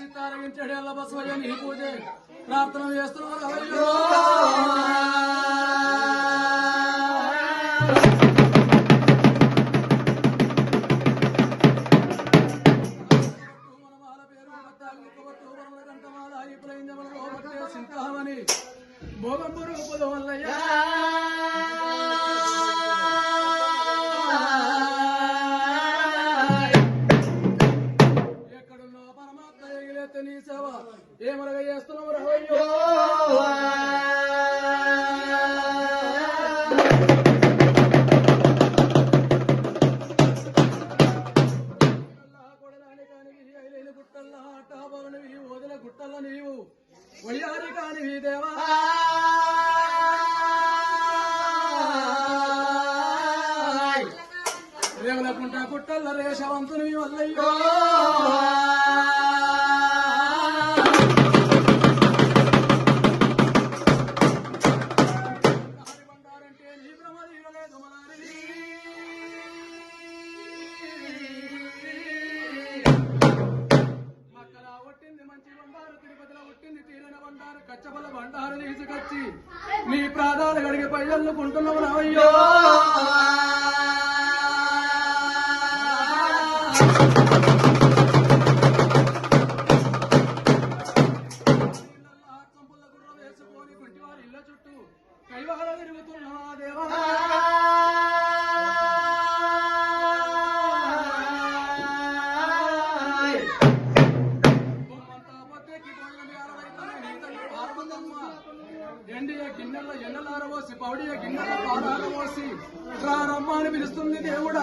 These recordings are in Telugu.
ఇంటడేళ్ళ బసవయ్య నీ పూజ ప్రార్థన చేస్తున్నారు అయ్యో మనమాల పేరు ఎగిలేస్తే నీ సేవ. ఏమనగా చేస్తున్నావు గుట్టల్లా నీవు వయ్యారి దేవా రేవులకుంట గుట్టల్ల రేషవంతుని వల్లయ్యో. కచ్చబల బండారు తీసుకొచ్చి నీ ప్రాణాలు గడిగి పయ్యల్లుకుంటున్నావు రావయ్యో you. ఎండియ గిన్నెల ఎన్నలారవోసి పౌడియ గిన్నెల పాదాలవోసి రారమ్మ అని పిలుస్తుంది దేవుడా.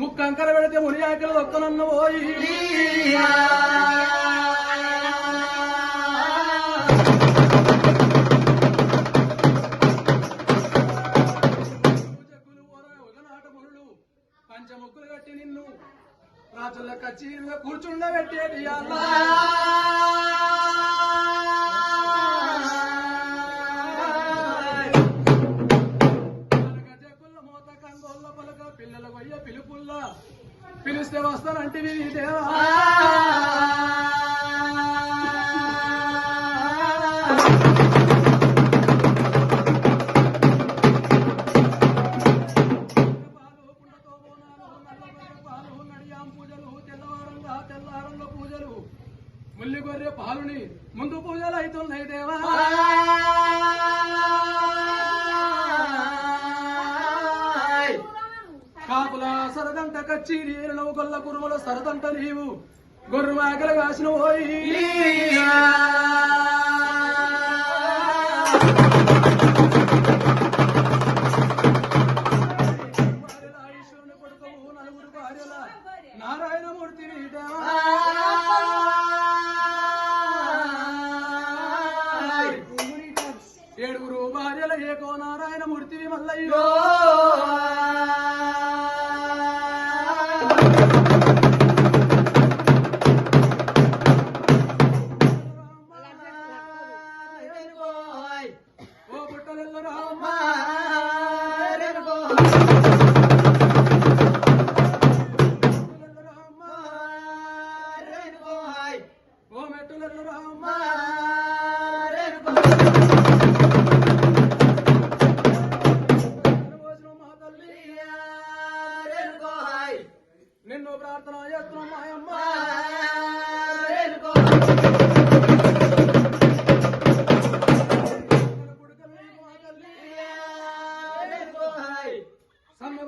ముక్కంకర పెడితే మునియాకలు దొక్కనన్న పోయి పంచముక్కులు కట్టి నిన్ను. రాజుల కచ్చీరుగా కూర్చుండబెట్టేది అల్లా. తెల్లవారంగా తెల్లారంగా పూజలు ముల్లి గొర్రె పాలుని ముందు పూజలు అవుతున్నాయి దేవా. సరదంట కచ్చీరి ఏరులవు గొల్ల కురుమల సరదంట నీవు. గొర్రె మేకల కాసిన పోయి నారాయణమూర్తి ఏడుగురు భార్యల ఏకో నారాయణమూర్తి మల్లయ్యో. ఓ పుట్టలెల్ల రామ నిన్ను ప్రార్థన చేస్తున్నాం يا تو ماي اما